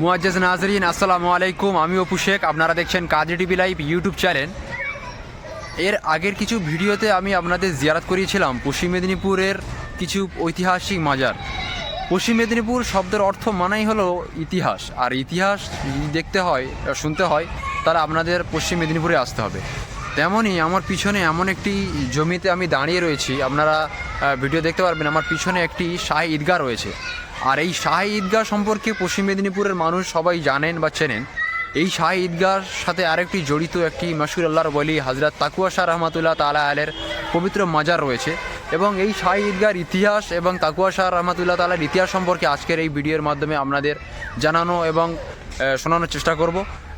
মুয়াজ্জাজ নাজরিন, আসসালামু আলাইকুম। আমি অপু শেখ, আপনারা দেখছেন Kazi TV live YouTube channel. এর আগের কিছু ভিডিওতে আমি আপনাদের জিয়ারাত করিয়েছিলাম পশ্চিম মেদিনীপুরের কিছু ঐতিহাসিক মাজার। পশ্চিম মেদিনীপুর শব্দের অর্থ মানাই হলো ইতিহাস। আর ইতিহাস দেখতে হয়, শুনতে হয়, তাহলে আপনাদের পশ্চিম মেদিনীপুরে আসতে হবে। তেমনই আমার পিছনে এমন একটি জমিতে আমি দাঁড়িয়ে রয়েছি। আপনারা ভিডিও দেখতে পারবেন, আমার পিছনে একটি শাহী ঈদগাহ রয়েছে। আর এই শাহী ঈদগাহ সম্পর্কে পশ্চিম মেদিনীপুরের মানুষ সবাই জানেন বা চেনেন। এই শাহী ঈদগাহর সাথে আরেকটি জড়িত একটি মশুর আল্লাহর বলি হজরত তাকুয়া শাহ রহমতুল্লাহ তালা আলের পবিত্র মাজার রয়েছে এবং এই শাহী ঈদগাহর ইতিহাস এবং তাকুয়া শাহ রহমতুল্লাহ তালার ইতিহাস সম্পর্কে আজকের এই ভিডিওর মাধ্যমে আপনাদের জানানো এবং শোনানোর চেষ্টা করব।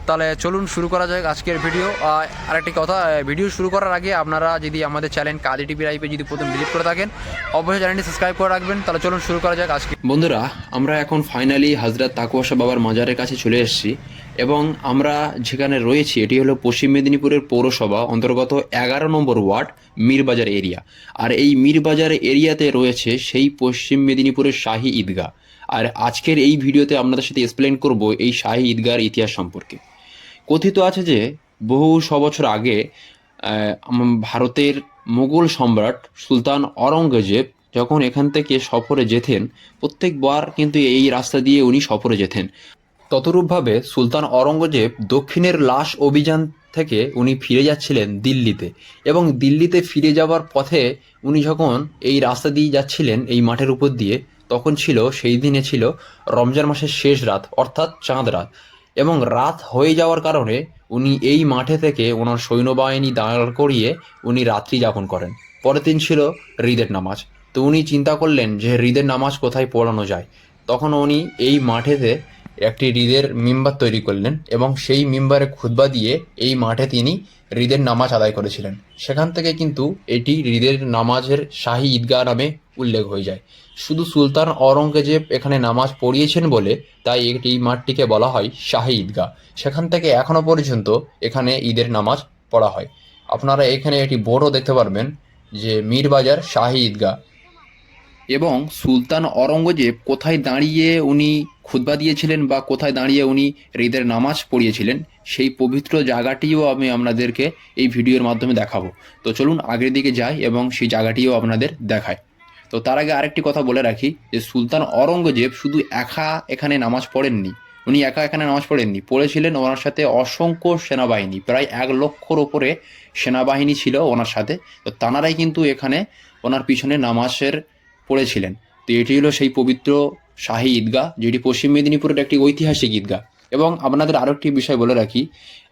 তাহলে চলুন শুরু করা যাক আজকের ভিডিও। আর আরেকটি কথা ভিডিও শুরু করার আগে আপনারা যদি আমাদের চ্যানেল কাজী টিভি লাইভে যদি প্রথম ভিজিট করে থাকেন, অবশ্যই চ্যানেলটি সাবস্ক্রাইব করে রাখবেন। তাহলে চলুন শুরু করা যাক আজকে। বন্ধুরা, আমরা এখন ফাইনালি হজরত তাকুয়াশা বাবার মাজারের কাছে চলে এসেছি এবং আমরা যেখানে রয়েছি, এটি হলো পশ্চিম মেদিনীপুরের পৌরসভা, অন্তর্গত এগারো নম্বর ওয়ার্ড মীরবাজার এরিয়া। আর এই মীরবাজার এরিয়াতে রয়েছে সেই পশ্চিম মেদিনীপুরের শাহী ঈদগাহ। আর আজকের এই ভিডিওতে আপনাদের সাথে এক্সপ্লেন করব এই শাহী ঈদগাহর ইতিহাস সম্পর্কে। কথিত আছে যে বহু শ বছর আগে ভারতের মুঘল সম্রাট সুলতান অরঙ্গজেব যখন এখান থেকে সফরে যেতেন, প্রত্যেকবার কিন্তু এই রাস্তা দিয়ে উনি সফরে যেতেন। ততরূপভাবে সুলতান অরঙ্গজেব দক্ষিণের লাশ অভিযান থেকে উনি ফিরে যাচ্ছিলেন দিল্লিতে এবং দিল্লিতে ফিরে যাওয়ার পথে উনি যখন এই রাস্তা দিয়ে যাচ্ছিলেন এই মাঠের উপর দিয়ে, তখন ছিল, সেই দিনে ছিল রমজান মাসের শেষ রাত, অর্থাৎ চাঁদ রাত। এবং রাত হয়ে যাওয়ার কারণে উনি এই মাঠে থেকে ওনার সৈন্যবাহিনী দাঁড় করিয়ে উনি রাত্রি যাপন করেন। পরের দিন ছিল হৃদের নামাজ। তো উনি চিন্তা করলেন যে হৃদের নামাজ কোথায় পড়ানো যায়। তখন উনি এই মাঠেতে একটি হৃদের মিম্বার তৈরি করলেন এবং সেই মিম্বারে খুতবা দিয়ে এই মাঠে তিনি হৃদের নামাজ আদায় করেছিলেন। সেখান থেকে কিন্তু এটি হৃদের নামাজের শাহী ঈদগাহ নামে উল্লেখ হয়ে যায়। শুধু সুলতান অরঙ্গজেব এখানে নামাজ পড়িয়েছেন বলে তাই এটি মাঠটিকে বলা হয় শাহী ঈদগাহ। সেখান থেকে এখনও পর্যন্ত এখানে ঈদের নামাজ পড়া হয়। আপনারা এখানে একটি বোর্ডও দেখতে পারবেন যে মীরবাজার শাহী ঈদগাহ। এবং সুলতান অরঙ্গজেব কোথায় দাঁড়িয়ে উনি খুতবা দিয়েছিলেন বা কোথায় দাঁড়িয়ে উনি ঈদের নামাজ পড়িয়েছিলেন, সেই পবিত্র জায়গাটিও আমি আপনাদেরকে এই ভিডিওর মাধ্যমে দেখাবো। তো চলুন আগের দিকে যাই এবং সেই জায়গাটিও আপনাদের দেখায় তো তার আগে আরেকটি কথা বলে রাখি যে সুলতান অরঙ্গজেব শুধু একা এখানে নামাজ পড়েননি, উনি একা এখানে নামাজ পড়েননি, পড়েছিলেন ওনার সাথে অসংখ্য সেনাবাহিনী, প্রায় এক লক্ষর ওপরে সেনাবাহিনী ছিল ওনার সাথে, তো তানারাই কিন্তু এখানে ওনার পিছনে নামাজের পড়েছিলেন। তো এটি হলো সেই পবিত্র শাহী ঈদগাহ, যেটি পশ্চিম মেদিনীপুরের একটি ঐতিহাসিক ঈদগাহ। এবং আপনাদের আরও একটি বিষয় বলে রাখি,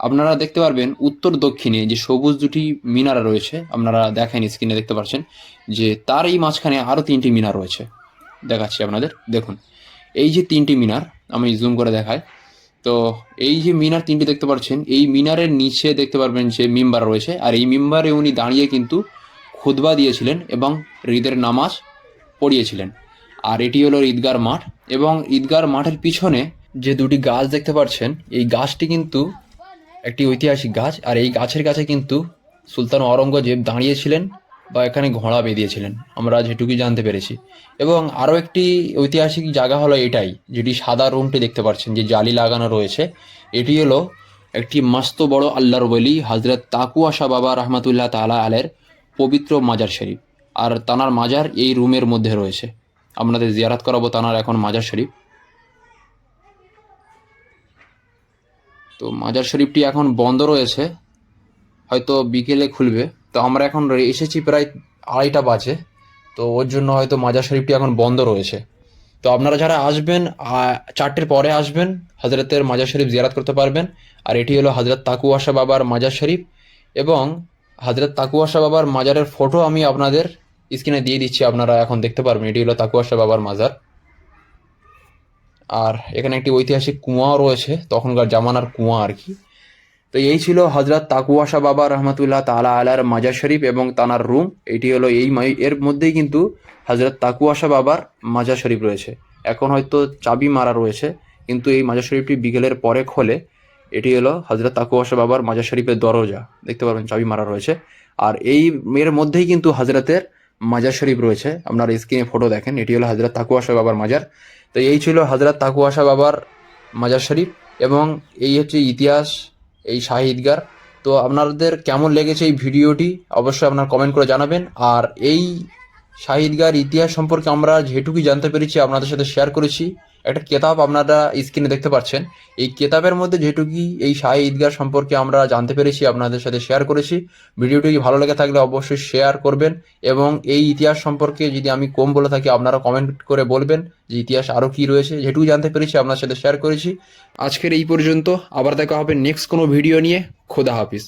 আপনারা দেখতে পারবেন উত্তর দক্ষিণে যে সবুজ দুটি মিনারা রয়েছে, আপনারা দেখেন স্ক্রিনে দেখতে পাচ্ছেন যে তার এই মাঝখানে আরও তিনটি মিনার রয়েছে। দেখাচ্ছি আপনাদের, দেখুন। এই যে তিনটি মিনার, আমি জুম করে দেখাই। তো এই যে মিনার তিনটি দেখতে পাচ্ছেন, এই মিনারের নিচে দেখতে পারবেন যে মিম্বার রয়েছে, আর এই মিম্বারে উনি দাঁড়িয়ে কিন্তু খুদবা দিয়েছিলেন এবং ঈদের নামাজ পড়িয়েছিলেন। আর এটি হলো ঈদগার মাঠ এবং ঈদগার মাঠের পিছনে যে দুটি গাছ দেখতে পাচ্ছেন এই গাছটি কিন্তু একটি ঐতিহাসিক গাছ, আর এই গাছের কাছে কিন্তু সুলতান অরঙ্গজেব দাঁড়িয়েছিলেন বা এখানে ঘোড়া বেঁধিয়েছিলেন আমরা যেটুকুই জানতে পেরেছি। এবং আরও একটি ঐতিহাসিক জায়গা হলো এটাই, যেটি সাদা রুমটি দেখতে পাচ্ছেন, যে জালি লাগানো রয়েছে। এটি হলো একটি মস্ত বড় আল্লাহর বলি হজরত তাকুয়াশা বাবা রহমতুল্লাহ তালা আলের পবিত্র মাজার শরীফ। আর তানার মাজার এই রুমের মধ্যে রয়েছে। আপনাদের জিয়ারাত করাবো তানার এখন মাজার শরীফ। তো মাজার শরীফটি এখন বন্ধ রয়েছে। হয়তো বিকেলে খুলবে। তো আমরা এখন এসেছি প্রায় আড়াইটা বাজে। তো ওর জন্য হয়তো মাজার শরীফটি এখন বন্ধ রয়েছে। তো আপনারা যারা আসবেন চারটের পরে আসবেন হজরতের মাজার শরীফ জিয়ারাত করতে পারবেন। আর এটি হলো হজরত তাকুয়াশা বাবার মাজার শরীফ। এবং হজরত তাকুয়াশা বাবার মাজারের ফটো আমি আপনাদের স্ক্রিনে দিয়ে দিচ্ছি, আপনারা এখন দেখতে পারবেন। এটি হলো তাকুয়াশা বাবার মাজার। আর এখানে একটি ঐতিহাসিক কুয়াও রয়েছে, তখনকার জামানার কুয়া আর কি। তো এই ছিল হজরত তাকুয়াশা বাবা রহমতুল্লাহ তালা আলার মাজার শরীফ এবং তানার রুম। এটি হলো এই এর মধ্যেই কিন্তু হজরত তাকুয়াশা বাবার মাজার শরীফ রয়েছে। এখন হয়তো চাবি মারা রয়েছে, কিন্তু এই মাজার শরীফটি বিকেলের পরে খোলে। এটি হলো হজরত তাকুয়াশা বাবার মাজার শরীফের দরজা। দেখতে পারবেন, চাবি মারা রয়েছে। আর এই এর মধ্যেই কিন্তু হজরতের মাজার শরীফ রয়েছে। আপনার স্ক্রিনে ফটো দেখেন। এটি হলো হজরত তাকুয়াশা বাবার মাজার। তো এই ছিল হজরত তাকুয়াশা বাবার মাজার শরীফ এবং এই হচ্ছে ইতিহাস, এই শাহিদগার। তো আপনাদের কেমন লেগেছে এই ভিডিওটি? অবশ্যই আপনার কমেন্ট করে জানাবেন। আর এই শাহী ঈদগার ইতিহাস সম্পর্কে আমরা যেটুকুই জানতে পেরেছি, আপনাদের সাথে শেয়ার করেছি। একটা কেতাব আপনারা স্ক্রিনে দেখতে পাচ্ছেন। এই কেতাবের মধ্যে যেটুকুই এই শাহী ঈদগাহ সম্পর্কে আমরা জানতে পেরেছি, আপনাদের সাথে শেয়ার করেছি। ভিডিওটি ভালো লেগে থাকলে অবশ্যই শেয়ার করবেন এবং এই ইতিহাস সম্পর্কে যদি আমি কম বলে থাকি, আপনারা কমেন্ট করে বলবেন যে ইতিহাস আরও কী রয়েছে। যেটুকু জানতে পেরেছি আপনার সাথে শেয়ার করেছি। আজকের এই পর্যন্ত, আবার দেখা হবে নেক্সট কোনো ভিডিও নিয়ে। খোদা হাফিজ।